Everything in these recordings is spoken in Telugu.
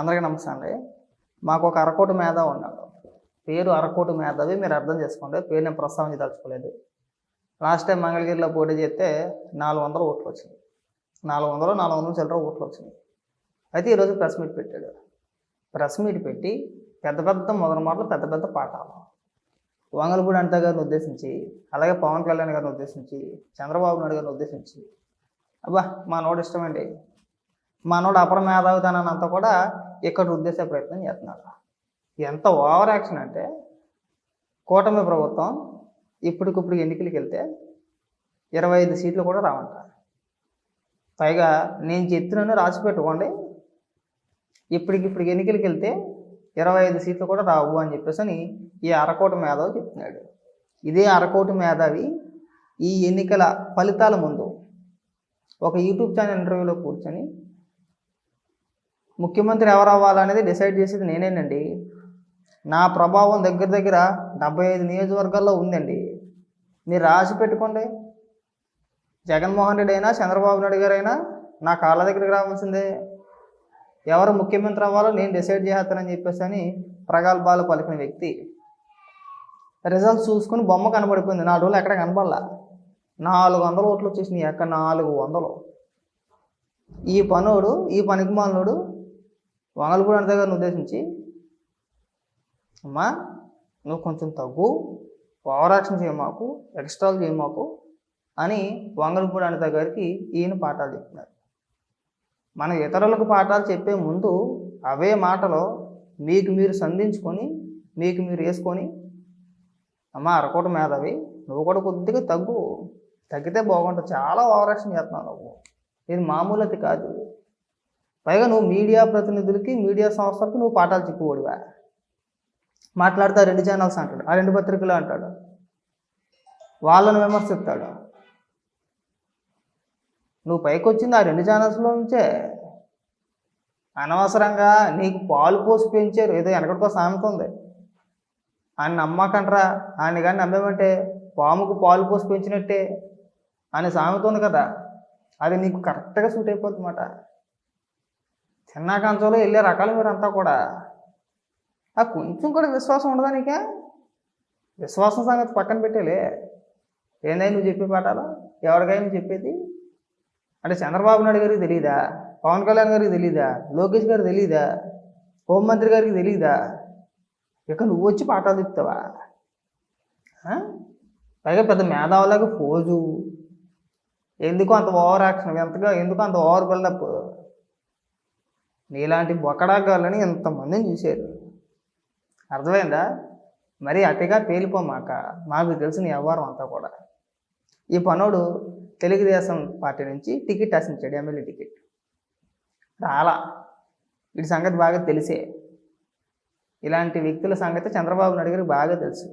అందరికీ నమస్తే అండి. మాకు ఒక అరకోటి మేధావి ఉన్నాడు పేరు అరకోటి మేధావి మీరు అర్థం చేసుకోండి. పేరు నేను ప్రస్తావించదలుచుకోలేదు. లాస్ట్ టైం మంగళగిరిలో పోటీ చేస్తే నాలుగు వందల ఓట్లు వచ్చింది నాలుగు వందలు నాలుగు వందల చిల్లర ఓట్లు వచ్చింది అయితే ఈరోజు ప్రెస్ మీట్ పెట్టాడు. ప్రెస్ మీట్ పెట్టి పెద్ద పెద్ద మొదటి మాటలు పెద్ద పెద్ద పాఠాలు. వంగలపూడి అనిత గారిని ఉద్దేశించి అలాగే పవన్ కళ్యాణ్ గారిని ఉద్దేశించి చంద్రబాబు నాయుడు గారిని ఉద్దేశించి అబ్బా మా నోడు ఇష్టమండి మనోడు అపర మేధావితనాన్ని కూడా ఇక్కడ ఉద్దేశ ప్రయత్నం చేస్తున్నారు ఎంత ఓవర్ యాక్షన్ అంటే కూటమి ప్రభుత్వం ఇప్పటికిప్పుడు ఎన్నికలకి వెళ్తే ఇరవై ఐదు సీట్లు కూడా రావంట. పైగా నేను చెప్తున్నాను రాసి పెట్టుకోండి. ఇప్పటికిప్పుడు ఎన్నికలకి వెళ్తే ఇరవై ఐదు సీట్లు కూడా రావు అని చెప్పేసి అని ఈ అరకోటి మేధావి చెప్తున్నాడు. ఇదే అరకోటి మేధావి ఈ ఎన్నికల ఫలితాల ముందు ఒక యూట్యూబ్ ఛానల్ ఇంటర్వ్యూలో కూర్చొని ముఖ్యమంత్రి ఎవరు అవ్వాలనేది డిసైడ్ చేసేది నేనేనండి. నా ప్రభావం దగ్గర దగ్గర డెబ్బై ఐదు నియోజకవర్గాల్లో ఉందండి. మీరు రాసి పెట్టుకోండి. జగన్మోహన్ రెడ్డి అయినా చంద్రబాబు నాయుడు గారైనా నా కాళ్ళ దగ్గరికి రావాల్సిందే. ఎవరు ముఖ్యమంత్రి అవ్వాలో నేను డిసైడ్ చేస్తానని చెప్పేసి అని ప్రగల్భాలు పలికిన వ్యక్తి. రిజల్ట్స్ చూసుకుని బొమ్మ కనబడిపోయింది నాలుగు రోజులు ఎక్కడ కనబడలా? నాలుగు వందల ఓట్లు వచ్చేసినాయి. ఎక్కడ? నాలుగు వందలు. ఈ పనోడు ఈ పనికిమాలినోడు వంగలపూడి అనిత గారిని ఉద్దేశించి? అమ్మా నువ్వు కొంచెం తగ్గు ఓవరాక్షన్ చేయమాకు ఎక్స్ట్రాలు చేయమాకు అని వంగలపూడి అనిత గారికి ఈయన పాఠాలు చెప్తున్నారు. మన ఇతరులకు పాఠాలు చెప్పే ముందు అవే మాటలో మీకు మీరు సంధించుకొని మీకు మీరు వేసుకొని అమ్మ అరకోట మేధావి నువ్వు కూడా కొద్దిగా తగ్గు తగ్గితే బాగుంటుంది. చాలా ఓవరాక్షన్ చేస్తున్నావు నువ్వు. ఇది మామూలు అది కాదు. పైగా నువ్వు మీడియా ప్రతినిధులకి మీడియా సంస్థలకు నువ్వు పాఠాలు చెప్పుకోడువా మాట్లాడితే ఆ రెండు ఛానల్స్ అంటాడు. ఆ రెండు పత్రికలు అంటాడు. వాళ్ళను విమర్శిస్తాడు. నువ్వు పైకి వచ్చింది ఆ రెండు ఛానల్స్లో నుంచే. అనవసరంగా నీకు పాలు పోసి పెంచారు. ఏదో వెనకటికో సామెత ఉంది. ఆయన నమ్మకండ్రా. ఆయన కానీ నమ్మేమంటే పాముకు పాలు పోసి పెంచినట్టే అని సామెత ఉంది కదా. అది నీకు కరెక్ట్గా సూట్ అయిపోతుంది అన్నమాట చిన్న కంచంలో వెళ్ళే రకాలు మీరంతా కూడా. ఆ కొంచెం కూడా విశ్వాసం ఉండదా నీకే? విశ్వాసం సంగతి పక్కన పెట్టేలే. ఏందై నువ్వు చెప్పే పాఠాలు? ఎవరికైనా నువ్వు చెప్పేది? అంటే చంద్రబాబు నాయుడు గారికి తెలియదా పవన్ కళ్యాణ్ గారికి తెలియదా లోకేష్ గారికి తెలియదా హోంమంత్రి గారికి తెలియదా ఇక నువ్వు వచ్చి పాఠాలు చెప్తావా? పైగా పెద్ద మేధావులాగా ఫోజు. ఎందుకు అంత ఓవర్ యాక్షన్? ఎంతగా ఎందుకు అంత ఓవర్ బిల్డప్? నీలాంటి బొకడాగాళ్ళని ఎంతమందిని చూశారు. అర్థమైందా? మరి అతిగా పేలిపోమాక? మాకు తెలిసిన వ్యవహారం అంతా కూడా. ఈ పనోడు తెలుగుదేశం పార్టీ నుంచి టికెట్ ఆశించాడు ఎమ్మెల్యే టికెట్. రాలా. వీడి సంగతి బాగా తెలిసే. ఇలాంటి వ్యక్తుల సంగతి చంద్రబాబు నాయుడు గారికి బాగా తెలుసు.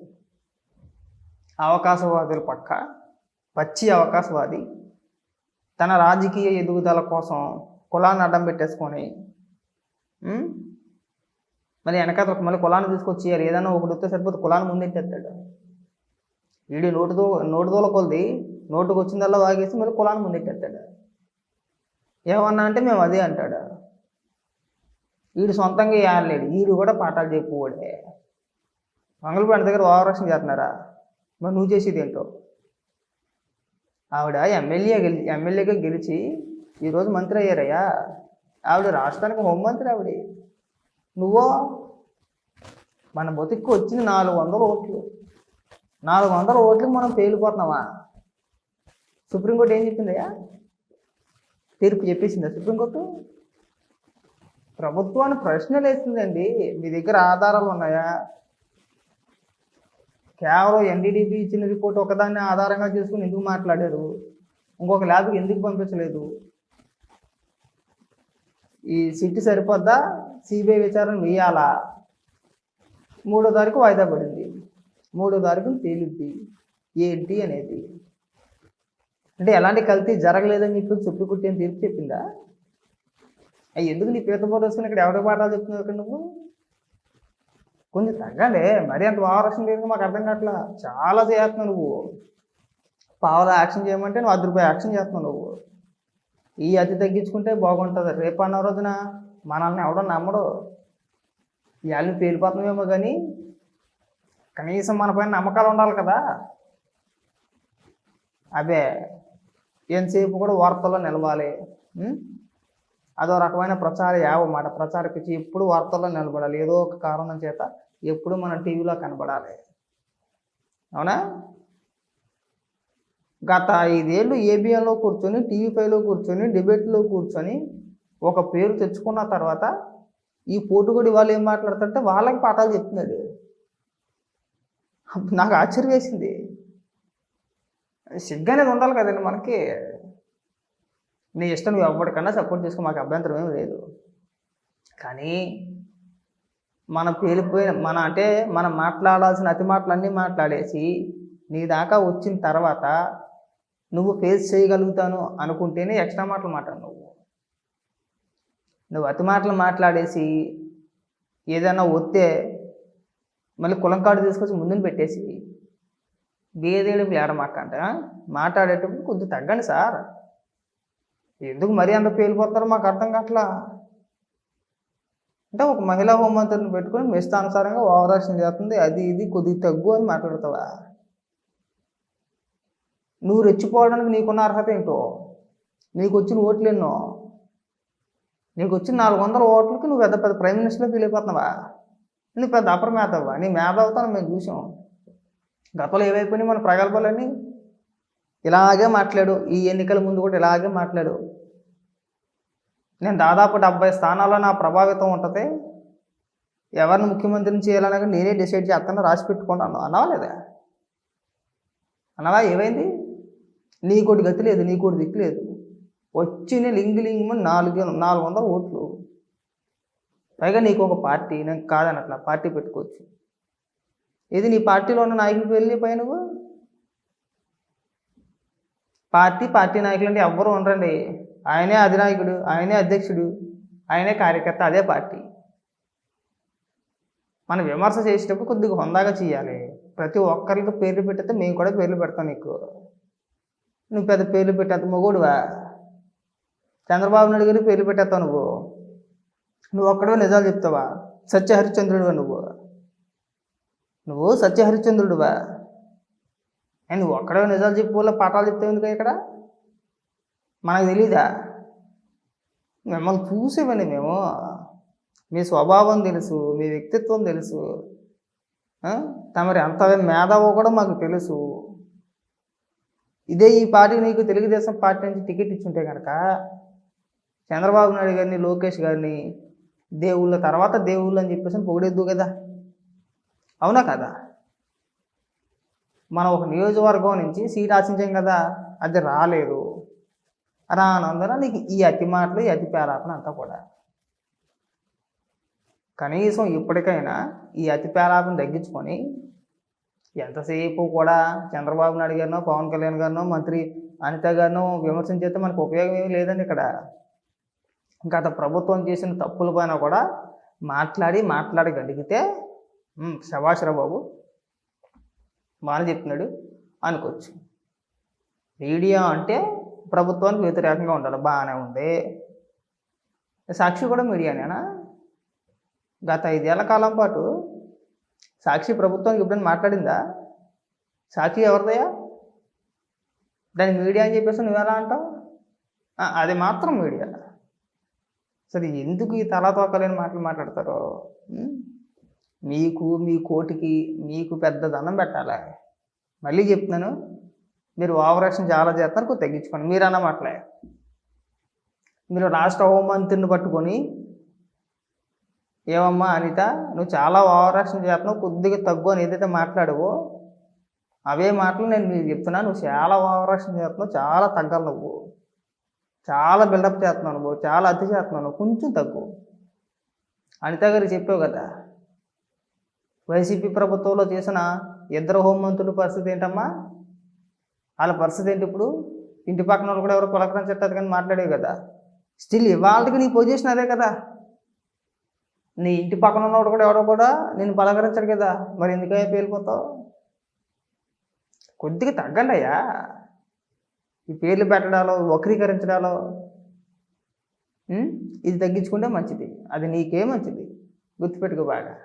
అవకాశవాదులు పక్క పచ్చి అవకాశవాది తన రాజకీయ ఎదుగుదల కోసం కులాన్ని అడ్డం పెట్టేసుకొని మరి వెనకాల మళ్ళీ కులాన్ని తీసుకొచ్చి ఏదైనా ఒకటి వస్తే సరిపోతే కులాన్ని ముందెట్టేస్తాడు వీడి నోటుతో నోటుదోల కొలది నోటుకు వచ్చిందల్లా వాగేసి మళ్ళీ కులాన్ని ముందెట్టేస్తాడు ఏమన్నా అంటే మేము అదే అంటాడు. వీడు సొంతంగా ఏడలేడు వీడు కూడా పాఠాలు చెప్పుకోడే మంగళపూడి దగ్గర ఓవరాక్షన్ చేస్తున్నారా? మరి నువ్వు చేసేది ఏంటో? ఆవిడ ఎమ్మెల్యే గెలి ఎమ్మెల్యేగా గెలిచి ఈరోజు మంత్రి అయ్యారయ్యా. ఆవిడ రాష్ట్రానికి హోంమంత్రి ఆవిడ. నువ్వో మన బతుక్కు వచ్చిన నాలుగు వందల ఓట్లు. నాలుగు వందల ఓట్లకి మనం పేలిపోతున్నామా సుప్రీంకోర్టు ఏం చెప్పిందయ్యా తీర్పు చెప్పేసిందా సుప్రీంకోర్టు? ప్రభుత్వాన్ని ప్రశ్నలు వేస్తుందండి మీ దగ్గర ఆధారాలు ఉన్నాయా? కేవలం ఎన్డీడీపీ ఇచ్చిన రిపోర్ట్ ఒకదాన్ని ఆధారంగా చేసుకుని ఎందుకు మాట్లాడారు? ఇంకొక ల్యాబ్కి ఎందుకు పంపించలేదు? ఈ సిట్టి సరిపోద్దా? సిబిఐ విచారణ వేయాలా? మూడో తారీఖు వాయిదా పడింది. మూడో తారీఖు తేలిద్ది. ఏంటి అనేది. అంటే ఎలాంటి కల్తీ జరగలేదని చెప్పి సుప్రీంకోర్టు ఏం తీర్పు చెప్పిందా? అవి ఎందుకు నీ పీత పోరేసుకుని ఇక్కడ ఎవరి పాఠాలు చెప్తున్నావు ఇక్కడ నువ్వు? కొంచెం తగ్గలే. మరీ అంత ఓవరాక్షన్ లేదు మాకు అర్థం కావట్లా. చాలా చేస్తున్నావు నువ్వు. పావులా యాక్షన్ చేయమంటే నువ్వు అర్ధ రూపాయలు యాక్షన్ చేస్తున్నావు నువ్వు. ఈ అతి తగ్గించుకుంటే బాగుంటుంది. రేపు అన్న రోజున మనల్ని ఎవడో నమ్మడు. వాళ్ళని పేలిపోతున్నామేమో కానీ కనీసం మన పైన నమ్మకాలు ఉండాలి కదా. అదే ఎంతసేపు కూడా వార్తల్లో నిలవాలి. అదో రకమైన ప్రచార యావ మాట పిచ్చి ఎప్పుడు వార్తల్లో నిలబడాలి. ఏదో ఒక కారణం చేత ఎప్పుడు మన టీవీలో కనబడాలి. అవునా? గత ఐదేళ్ళు ఏబిఎన్లో కూర్చొని టీవీ ఫైవ్లో కూర్చొని డిబేట్లో కూర్చొని ఒక పేరు తెచ్చుకున్న తర్వాత ఈ పోటుగుడి వాళ్ళు ఏం మాట్లాడుతుంటే వాళ్ళకి పాఠాలు చెప్తున్నాడు. నాకు ఆశ్చర్యం వేసింది. సిగ్గు అనేది ఉండాలి కదండి మనకి. నీ ఇష్టం నువ్వు ఎవరికన్నా సపోర్ట్ చేసుకో మాకు అభ్యంతరం ఏం లేదు. కానీ మన పేలిపోయిన మన అంటే మనం మాట్లాడాల్సిన అతి మాటలన్నీ మాట్లాడేసి నీ దాకా వచ్చిన తర్వాత నువ్వు ఫేస్ చేయగలుగుతాను అనుకుంటేనే ఎక్స్ట్రా మాటలు మాట్లాడు నువ్వు నువ్వు అతి మాటలు మాట్లాడేసి ఏదైనా వస్తే మళ్ళీ కులం కార్డు తీసుకొచ్చి ముందుని పెట్టేసి బేదేడుపులు ఏడమాకంట మాట్లాడేటప్పుడు కొద్దిగా తగ్గండి సార్. ఎందుకు మరీ అంత పేలిపోతారో మాకు అర్థం కావట్లా. అంటే ఒక మహిళా హోంమంత్రిని పెట్టుకొని మీ ఇష్టానుసారంగా ఓవరాక్షన్ చేస్తుంది అది ఇది కొద్దిగా తగ్గు అని మాట్లాడతావా? నువ్వు రెచ్చిపోవడానికి నీకున్న అర్హత ఏంటో? నీకు వచ్చిన ఓట్లు ఎన్నో? నీకు వచ్చిన నాలుగు వందల ఓట్లకి నువ్వు పెద్ద పెద్ద ప్రైమ్ మినిస్టర్లో ఫీల్ అయిపోతున్నావా? నువ్వు పెద్ద అప్రమేతవ్వా నీ మేధావుతాను మేము చూసాం. గతంలో ఏవైపోయినాయి మన ప్రగల్భాలన్నీ? ఇలాగే మాట్లాడు. ఈ ఎన్నికల ముందు కూడా ఇలాగే మాట్లాడు. నేను దాదాపు డెబ్బై స్థానాల్లో నా ప్రభావితం ఉంటుంది. ఎవరిని ముఖ్యమంత్రిని చేయాలనగా నేనే డిసైడ్ చేస్తాను రాసి పెట్టుకుంటాను. అన్నావా లేదా? అన్నవా? ఏమైంది? నీకోటి గతి లేదు నీకోటి దిక్కు లేదు. వచ్చిన లింగు లింగ్ నాలుగు నాలుగు వందల ఓట్లు. పైగా నీకు ఒక పార్టీ నేను కాదనట్లా పార్టీ పెట్టుకోవచ్చు. ఇది నీ పార్టీలో ఉన్న నాయకులు వెళ్ళి పై నువ్వు? పార్టీ పార్టీ నాయకులు అంటే ఎవ్వరు ఉండరండి. ఆయనే అధినాయకుడు ఆయనే అధ్యక్షుడు ఆయనే కార్యకర్త అదే పార్టీ. మనం విమర్శ చేసేటప్పుడు కొద్దిగా హుందాగా చేయాలి. ప్రతి ఒక్కరికి పేర్లు పెట్టితే మేము కూడా పేర్లు పెడతాం నీకు. నువ్వు పెద్ద పేర్లు పెట్టేంత మొగోడువా? చంద్రబాబు నాయుడు గారికి పేర్లు పెట్టేస్తావు నువ్వు. నువ్వు ఒక్కడో నిజాలు చెప్తావా? సత్య హరిశ్చంద్రుడువా నువ్వు? నువ్వు సత్య హరిశ్చంద్రుడువా నువ్వు ఒక్కడో నిజాలు చెప్పు పాఠాలు చెప్తావు ఎందుకు ఇక్కడ? మనకు తెలీదా? మిమ్మల్ని చూసేవండి మేము. మీ స్వభావం తెలుసు మీ వ్యక్తిత్వం తెలుసు. తమరి అంత మేధావో కూడా మాకు తెలుసు. ఇదే ఈ పార్టీ నీకు తెలుగుదేశం పార్టీ నుంచి టికెట్ ఇచ్చుంటే కనుక చంద్రబాబు నాయుడు గారిని లోకేష్ గారిని దేవుళ్ళ తర్వాత దేవుళ్ళు అని చెప్పేసి పొగిడేద్దు కదా. అవునా కదా? మనం ఒక నియోజకవర్గం నుంచి సీట్ ఆశించాం కదా అది రాలేదు. రానందున నీకు ఈ అతి మాటలు ఈ అతి పేరాపన అంతా కూడా. కనీసం ఇప్పటికైనా ఈ అతి పేరాపణ తగ్గించుకొని ఎంతసేపు కూడా చంద్రబాబు నాయుడు గారినో పవన్ కళ్యాణ్ గారినో మంత్రి అనిత గారినో విమర్శించేస్తే మనకు ఉపయోగం ఏమీ లేదండి ఇక్కడ. గత ప్రభుత్వం చేసిన తప్పుల పైన కూడా మాట్లాడి మాట్లాడగలిగితే "ఉమ్, బాబు. బాగా చెప్తున్నాడు. అనుకోవచ్చు. మీడియా అంటే ప్రభుత్వానికి వ్యతిరేకంగా ఉండాలి. బాగానే ఉంది. సాక్షి కూడా మీడియానేనా? గత ఐదేళ్ళ కాలం పాటు సాక్షి ప్రభుత్వానికి ఎప్పుడైనా మాట్లాడిందా? సాక్షి ఎవరిదయ్యా? దాని మీడియా అని చెప్పేసి నువ్వు ఎలా అంటావు? అది మాత్రం మీడియా. సరే ఎందుకు ఈ తలాతోకలేని మాటలు మాట్లాడతారో? మీకు మీ కోటికి మీకు పెద్ద దండం పెట్టాలి? మళ్ళీ చెప్తున్నాను మీరు ఓవరాక్షన్ చాలా చేస్తారు కొద్దిగా తగ్గించుకోండి. మీరు అన్న మాటలే. మీరు రాష్ట్ర హోంమంత్రిని పట్టుకొని ఏమమ్మా అనిత నువ్వు చాలా ఓవరాక్షన్ చేస్తున్నావు కొద్దిగా తగ్గు అని ఏదైతే మాట్లాడవో అవే మాటలు నేను నీకు చెప్తున్నా నువ్వు చాలా ఓవరాక్షన్ చేస్తున్నావు చాలా తగ్గాలి నువ్వు. చాలా బిల్డప్ చేస్తున్నావు నువ్వు చాలా అతి చేస్తున్నావు కొంచెం తగ్గు. అనిత గారు చెప్పావు కదా వైసీపీ ప్రభుత్వంలో చేసిన ఇద్దరు హోంమంత్రుల పరిస్థితి ఏంటమ్మా? వాళ్ళ పరిస్థితి ఏంటి ఇప్పుడు? ఇంటి పక్కన వాళ్ళు కూడా ఎవరు పులకరించట్లేదు కానీ మాట్లాడేవి కదా. స్టిల్ ఇవాళకి నీ పొజిషన్ అదే కదా. నీ ఇంటి పక్కన ఉన్నవాడు కూడా ఎవడో కూడా నేను పలకరించడు కదా. మరి ఎందుకయ్యా పేలిపోతావు? కొద్దిగా తగ్గండి అయ్యా. ఈ పేర్లు పెట్టడాలో వక్రీకరించడాలో ఇది తగ్గించుకుంటే మంచిది. అది నీకే మంచిది. గుర్తుపెట్టుకో బాగా.